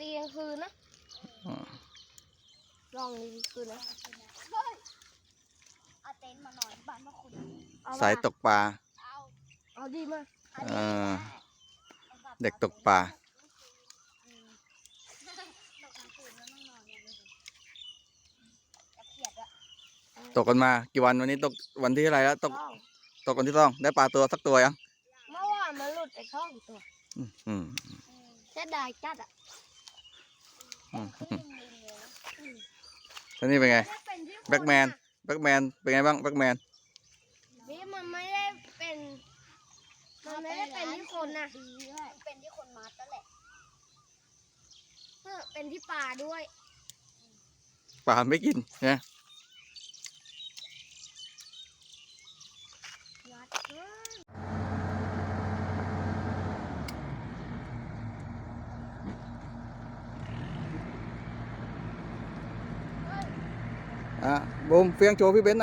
ตีกลางคืนนะอ่าลองดีคืนนะเฮ้ยเอาเต็นท์มานอนบ้านพ่อคุณเอาสายตกปลา เอาเอาดีมากอันเอนี้อเอาแบบเด็กตกปลาอืมตกกลางคืนแล้วต้องนอนเนี่ยดูสิจะเขียดอะตกกันมากี่วันวันนี้ตกวันที่อะไรแล้วตกช่องตกวันที่ต้องได้ปลาตัวสักตัวยังเมื่อวานมันหลุดไปช่องตัวอืมอืมอืมเสียดายจัดอะ แล้วนี่เป็นไงไม่ได้เป็นที่คนแบ็กแมนอะแบ็กแมน เป็นไงบ้าง แบ็กแมน นี่มันไม่ได้เป็น มันไม่ได้เป็นที่คนนะดีด้วยเป็นที่คนมัดแล้วแหละเออเป็นที่ป่าด้วยปลาไม่กินนะ วัดเออ อะบูมเฟียงโชว์พี่เบน